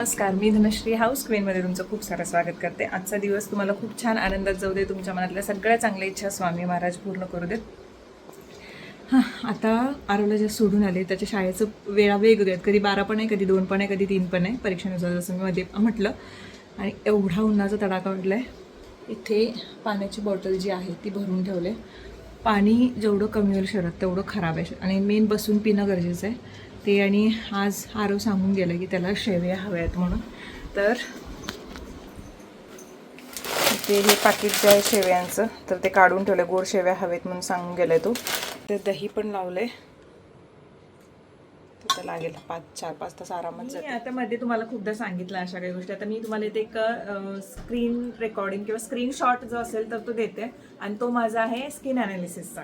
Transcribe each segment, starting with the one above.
नमस्कार मी धनश्री हाऊस क्वीनमध्ये तुमचं खूप सारं स्वागत करते. आजचा दिवस तुम्हाला खूप छान आनंदात जाऊ दे. तुमच्या मनातल्या सगळ्या चांगल्या इच्छा स्वामी महाराज पूर्ण करू देत. हां आता आरोला ज्या सोडून आले त्याच्या शाळेचं वेळा वेगवेगळ्या आहेत कधी बारा पण आहे कधी दोन पण आहे कधी तीन पण आहे. परीक्षेनुसार जसं मी मध्ये म्हटलं. आणि एवढा उन्हाचा तडाखा म्हटला आहे इथे पाण्याची बॉटल जी आहे ती भरून ठेवले पाणी जेवढं कमी होईल शहरात तेवढं खराब आहे. आणि मेन बसून पिणं गरजेचं आहे. ते आणि आज आरव सांगून गेलं की त्याला शेवया हव्या आहेत म्हणून. तर ते हे पाकिट जे आहे शेवयांचं तर ते काढून ठेवलं गोड शेव्या हवेत म्हणून सांगून गेलाय तो. ते दही पण लावलंय. तिथं लागेल पाच चार पाच तास आरामात आता मध्ये तुम्हाला खूपदा सांगितलं अशा काही गोष्टी. आता मी तुम्हाला इथे एक स्क्रीन रेकॉर्डिंग किंवा स्क्रीनशॉट जो असेल तर तो देते. आणि तो माझा आहे स्किन अनालिसिसचा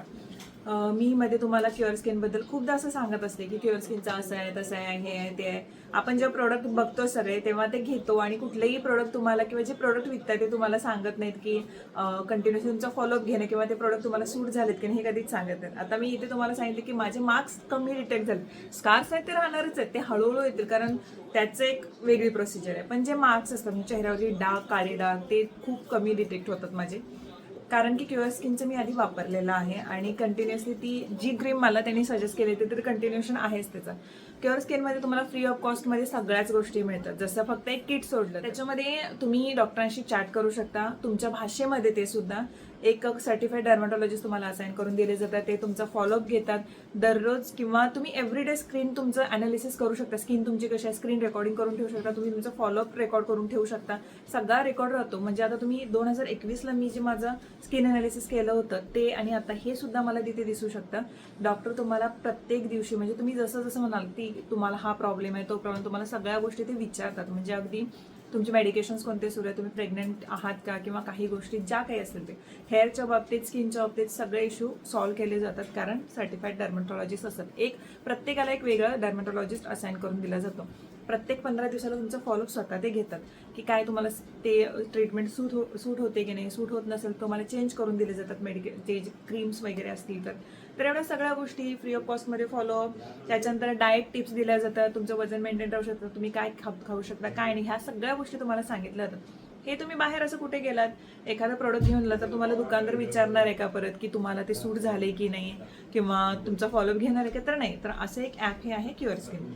मी मध्ये तुम्हाला क्युअर स्किनबद्दल खूपदा असं सांगत असते की क्युअर स्किनचा असं आहे तसं आहे हे आहे ते आहे. आपण जे प्रोडक्ट बघतो सगळे तेव्हा ते घेतो आणि कुठलेही प्रोडक्ट तुम्हाला किंवा जे प्रोडक्ट विकतात ते तुम्हाला सांगत नाहीत की कंटिन्युअस तुमचा फॉलोअप घेणं किंवा ते प्रोडक्ट तुम्हाला सूट झालेत की नाही हे कधीच सांगत नाहीत. आता मी इथे तुम्हाला सांगितलं की माझे मार्क्स कमी डिटेक्ट झाले स्कार्स आहेत ते राहणारच आहेत ते हळूहळू येतील कारण त्याचं एक वेगळी प्रोसिजर आहे. पण जे मार्क्स असतात म्हणजे चेहऱ्यावरती चेहऱ्यावरची डाग काळे डाग ते खूप कमी डिटेक्ट होतात माझे. कारण की क्युअर स्किनचं मी आधी वापरलेलं आहे आणि कंटिन्युअसली ती जी क्रीम मला त्यांनी सजेस्ट केली होती तर कंटिन्युएशन आहेच त्याचं. क्युअर स्किनमध्ये तुम्हाला फ्री ऑफ कॉस्टमध्ये सगळ्याच गोष्टी मिळतात. जसं फक्त एक किट सोडलं त्याच्यामध्ये तुम्ही डॉक्टरांशी चॅट करू शकता. तुमच्या भाषेमध्ये ते सुद्धा. एक सर्टिफाईड डर्मॅटॉलॉजिस्ट तुम्हाला असाइन करून दिले जातात. ते तुमचा फॉलोअप घेतात. दररोज किंवा तुम्ही एव्हरीडे स्क्रीन तुमचं अनालिसिस करू शकता. स्किन तुमची कशी आहे? स्क्रीन रेकॉर्डिंग करून ठेवू शकता. तुम्ही तुमचं फॉलोअप रेकॉर्ड करून ठेवू शकता. सगळा रेकॉर्ड राहतो. म्हणजे आता तुम्ही दोन हजार एकवीसला मी जे माझं स्किन अनालिसिस केलं होतं ते आणि आता हे सुद्धा मला तिथे दिसू शकतं. डॉक्टर तुम्हाला प्रत्येक दिवशी म्हणजे तुम्ही जसं जसं म्हणाल ती की तुम्हाला हा प्रॉब्लेम आहे तो प्रॉब्लेम तुम्हाला सगळ्या गोष्टी ते विचारतात. म्हणजे अगदी तुमचे मेडिकेशन्स कोणते सुरू आहे तुम्ही प्रेग्नेंट आहात का किंवा काही गोष्टी ज्या काही असतील ते. हेअरच्या बाबतीत स्किनच्या बाबतीत सगळे इश्यू सॉल्व्ह केले जातात कारण सर्टिफाईड डर्मॅटॉलॉजिस्ट असतात. एक प्रत्येकाला एक वेगळं डर्मॅटॉलॉजिस्ट असाइन करून दिला जातो. प्रत्येक पंधरा दिवसाला तुमचं फॉलोअप स्वतः ते घेतात. की काय तुम्हाला ते ट्रीटमेंट सूट हो सूट होते की नाही सूट होत नसेल तुम्हाला चेंज करून दिले जातात. मेडिके ते जे क्रीम्स वगैरे असतील तर. तर एवढ्या सगळ्या गोष्टी फ्री ऑफ कॉस्टमध्ये फॉलो त्याच्यानंतर डाएट टिप्स दिल्या जातात. तुमचं वजन मेंटेन राहू शकतं. तुम्ही काय खाऊ खाऊ शकता काय नाही. ह्या सगळ्या गोष्टी तुम्हाला सांगितल्या जातात. हे तुम्ही बाहेर असं कुठे गेलात? एखादा प्रोडक्ट घेऊन तर तुम्हाला दुकानदार विचारणार आहे का परत की तुम्हाला ते सूट झाले की नाही? किंवा तुमचा फॉलोअप घेणार आहे का? तर नाही. तर असं एक ॲप हे आहे क्युअर स्किन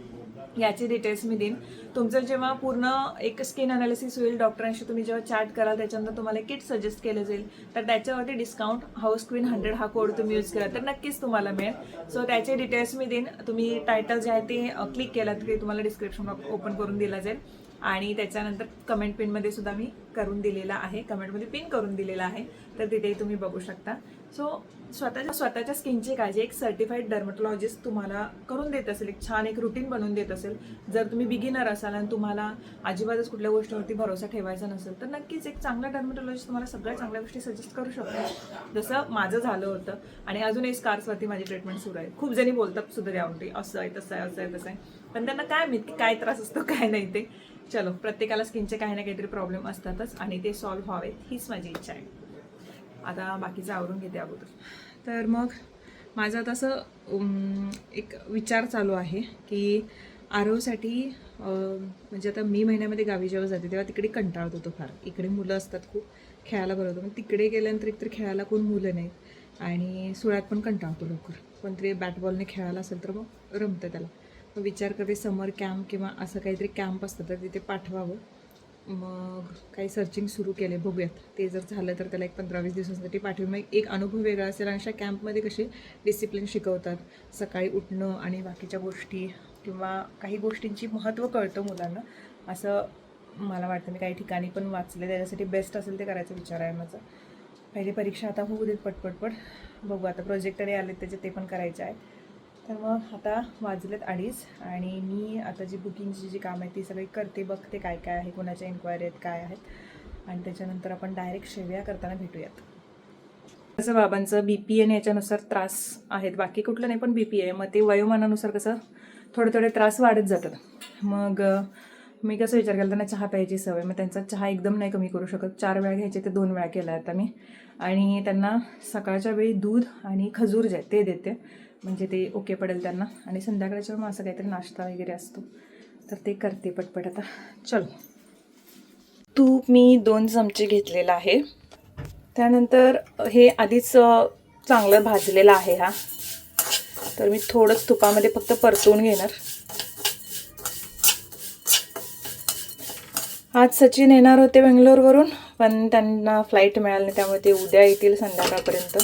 याचे डिटेल्स मी देईन. तुमचं जेव्हा पूर्ण एक स्किन अनालिसिस होईल डॉक्टरांशी तुम्ही जेव्हा चॅट कराल त्याच्यानंतर तुम्हाला किट सजेस्ट केलं जाईल. तर त्याच्यावरती डिस्काउंट हाऊस क्वीन हंड्रेड हा कोड तुम्ही यूज केला. तर नक्कीच तुम्हाला मिळेल. सो त्याचे डिटेल्स मी देईन. तुम्ही टायटल जे आहे ते क्लिक केलात की तुम्हाला डिस्क्रिप्शन ओपन करून दिला जाईल. आणि त्याच्यानंतर कमेंट पिनमध्ये सुद्धा मी करून दिलेला आहे. कमेंटमध्ये पिन करून दिलेला आहे. तर तिथे तुम्ही बघू शकता. सो स्वतःच्या स्वतःच्या स्किनची काळजी एक सर्टिफाईड डर्मटॉलॉजिस्ट तुम्हाला करून देत असेल. एक छान एक रुटीन बनवून देत असेल. जर तुम्ही बिगिनर असाल आणि तुम्हाला अजिबातच कुठल्या गोष्टीवरती भरोसा ठेवायचा नसेल तर नक्कीच एक चांगला डर्मटॉलॉजिस्ट तुम्हाला सगळ्या चांगल्या गोष्टी सजेस्ट करू शकतो. जसं माझं झालं होतं आणि अजूनही स्कार्सवरती माझी ट्रीटमेंट सुरू आहे. खूप जणी बोलतात सुद्धा यावटी असं आहे तसं आहे असं आहे तसं आहे. पण त्यांना काय माहिती काय त्रास असतो काय नाही ते. चलो प्रत्येकाला स्किनचे काही ना काहीतरी प्रॉब्लेम असतातच आणि ते सॉल्व्ह व्हावेत हीच माझी इच्छा आहे. आता बाकीचं आवरून घेते अगोदर. तर मग माझं तसं एक विचार चालू आहे की आरोसाठी म्हणजे आता मी महिन्यामध्ये गावी जेव्हा जाते तेव्हा तिकडे कंटाळत होतो फार. इकडे मुलं असतात खूप खेळायला बरं होतं. पण तिकडे गेल्यानंतर एकतर खेळायला कोण मुलं नाहीत आणि सुळ्यात पण कंटाळतो लवकर. कोणतरी बॅटबॉलने खेळायला असेल तर मग रमतं त्याला. विचार करते समर कॅम्प किंवा असं काहीतरी कॅम्प असतं तर तिथे पाठवावं. मग काही सर्चिंग सुरू केले बघूयात. ते जर झालं तर त्याला एक पंधरा वीस दिवसांसाठी पाठवून. मग एक अनुभव वेगळा असेल आणि अशा कॅम्पमध्ये कसे डिसिप्लिन शिकवतात? सकाळी उठणं आणि बाकीच्या गोष्टी किंवा काही गोष्टींची महत्त्व कळतं मुलांना. असं मला वाटतं. मी काही ठिकाणी पण वाचले त्याच्यासाठी बेस्ट असेल ते करायचा विचार आहे माझा. पहिली परीक्षा आता होऊ देत पटपटपट बघू आता. प्रोजेक्टरी आले त्याचे ते पण करायचे आहे तर मग आता वाजलेत अडीच आणि मी आता जी बुकिंगची जी काम आहे ती सगळी करते बघते काय काय आहे कोणाच्या इन्क्वायरी आहेत काय आहेत. आणि त्याच्यानंतर आपण डायरेक्ट शेव्या करताना भेटूयात. कसं बाबांचं बी पी एन याच्यानुसार त्रास आहेत बाकी कुठलं नाही पण बी पी आहे. मग ते वयोमानानुसार कसं थोडे थोडे त्रास वाढत जातात. मग मी कसं विचार केला त्यांना चहा प्यायची सवय मग त्यांचा चहा एकदम नाही कमी करू शकत. चार वेळा घ्यायचे ते दोन वेळा केला आता मी. आणि त्यांना सकाळच्या वेळी दूध आणि खजूर जे ते देते. म्हणजे ते ओके पडेल त्यांना. आणि संध्याकाळच्या मग असं काहीतरी नाश्ता वगैरे असतो. तर ते करते पटपट आता. चलो. तूप मी दोन चमचे घेतलेला आहे. त्यानंतर हे आधीच चांगलं भाजलेलं आहे हा. तर मी थोडंच तुपामध्ये फक्त परतवून घेणार. आज सचिन येणार होते बेंगलोरवरून पण त्यांना फ्लाईट मिळाली नाही त्यामुळे ते उद्या येतील संध्याकाळपर्यंत.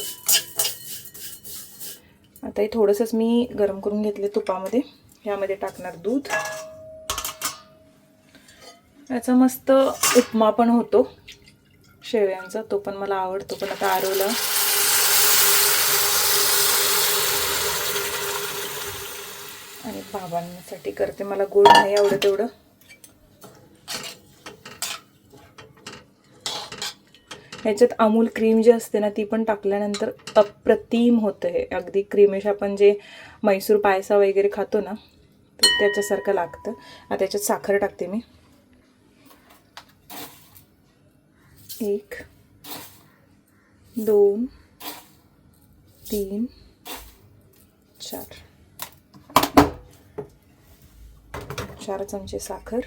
आता हे थोडंसंच मी गरम करून घेतले तुपामध्ये. ह्यामध्ये टाकणार दूध. याचा मस्त उपमा पण होतो. शेव्यांचा तो पण मला आवडतो पण आता आरोला आणि बाबांसाठी करते मला गोड नाही आवडत एवढं. ह्याच्यात अमूल क्रीम जी असते ना ती पण टाकल्यानंतर अप्रतिम होतं हे अगदी क्रीमेश आपण जे मैसूर पायसा वगैरे खातो ना तर त्याच्यासारखं लागतं. आता त्याच्यात साखर टाकते मी. एक दोन तीन चार. चार चमचे साखर.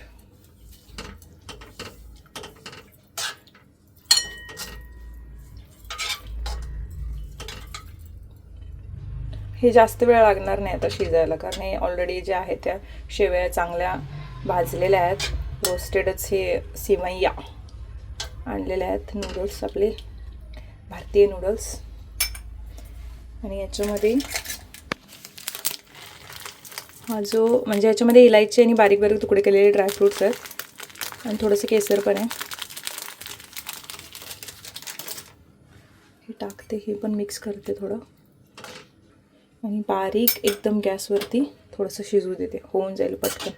हे जास्त वेळ लागणार नाही आता शिजायला कारण हे ऑलरेडी जे आहे त्या शेवया चांगल्या भाजलेल्या आहेत. रोस्टेडच हे सिमैया आणलेले आहेत. नूडल्स आपले भारतीय नूडल्स आणि याच्यामध्ये हा जो म्हणजे याच्यामध्ये इलायची आणि बारीक बारीक तुकडे केलेले ड्रायफ्रूट्स आहेत. आणि थोडंसं केसर पण आहे. हे टाकते हे पण मिक्स करते थोडं. आणि बारीक एकदम गॅसवरती थोडंसं शिजू देते. होऊन जाईल पटकन.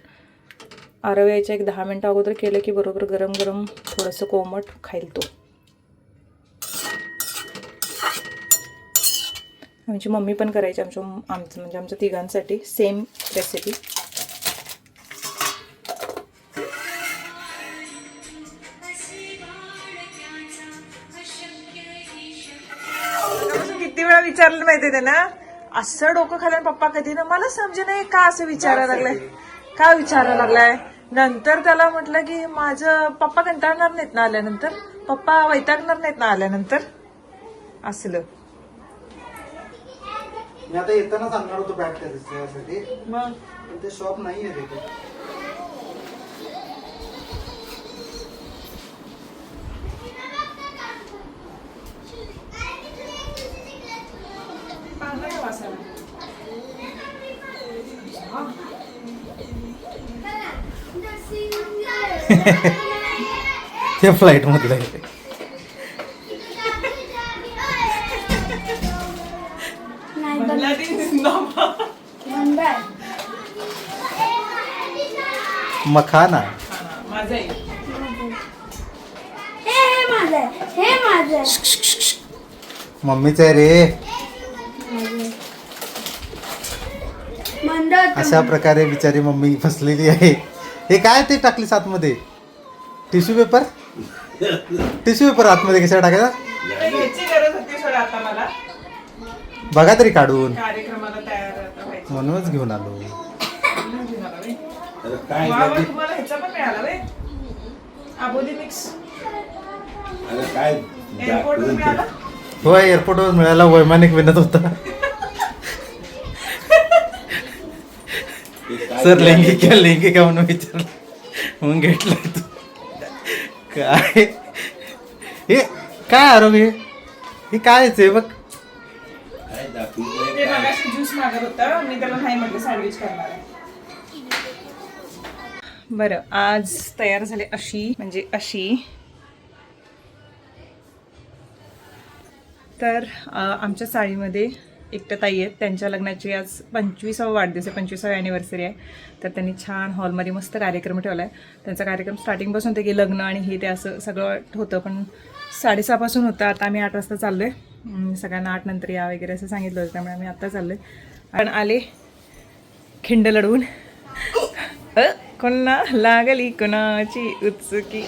आरव्याच्या एक दहा मिनटं अगोदर केलं की बरोबर गरम गरम थोडंसं कोमट खाईल तो. आमची मम्मी पण करायची आमच्या आमचं म्हणजे आमच्या तिघांसाठी सेम रेसिपी किती वेळा विचारलं माहिती त्यांना? असं डोकं खाल्यान पप्पा कधी ना मला समजे नाही का असं विचारायला लागलाय? का विचारायला लागलाय? नंतर त्याला म्हटलं की माझं पप्पा कंटाळणार नाहीत ना आल्यानंतर? पप्पा वैतागणार नाहीत ना आल्यानंतर? असलं. मी आता येतानाच आणणार होतो बॅग त्यासाठी मग? ते शॉप नाही आहे तिथे. ते फ्लाईट मधलं आहे. मखाना. हे हे. हे. मम्मीचं आहे रे. अशा प्रकारे बिचारी मम्मी फसलेली आहे. हे काय ते टाकली आतमध्ये? Tissue paper? टिश्यू पेपर आतमध्ये कशा टाकायचा? ह्याची गरज होती सोडा आता मला. बघा तरी काढून. कार्यक्रमाला तयार आता व्हायचं. म्हणूनच घेऊन आलो. म्हणून घेऊन आला व्हय. वा वा, तुम्हाला ह्याचा पण मिळाला व्हय? आबोली मिक्स काय? मिळाला? होय एअरपोर्टवर मिळाला वैमानिक विनत होता. सर लेंगी क्या लेंगी का म्हणून विचारलं. मग घेतलं तू. काय? हे काय आरोग्य हे? कायच आहे बघ. काय दाखवलंय ते मगाशी ज्यूस मागत होता. मी त्याला नाही म्हटलं सँडविच करणार आहे. बरं आज तयार झाले अशी म्हणजे अशी. तर अ, आमच्या साडीमध्ये एकट्या ताई आहेत. त्यांच्या लग्नाची आज पंचवीसावा वाढदिवस आहे. पंचवीसावी ॲनिव्हर्सरी आहे. तर त्यांनी छान हॉलमध्ये मस्त कार्यक्रम ठेवला आहे त्यांचा कार्यक्रम स्टार्टिंगपासून ते की लग्न आणि हे ते असं सगळं होतं. पण साडेसहापासून होतं. आता आम्ही आठ वाजता चाललो आहे सगळ्यांना आठ नंतर या वगैरे असं सांगितलं होतं. त्यामुळे आम्ही आत्ता चाललो आहे पण आले खिंड लढवून. कोणा लागली कोणाची उत्सुकी.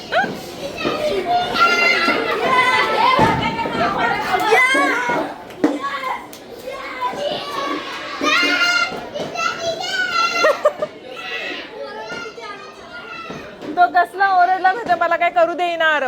Yeah! कसला ओरडला तर मला काय करू देणार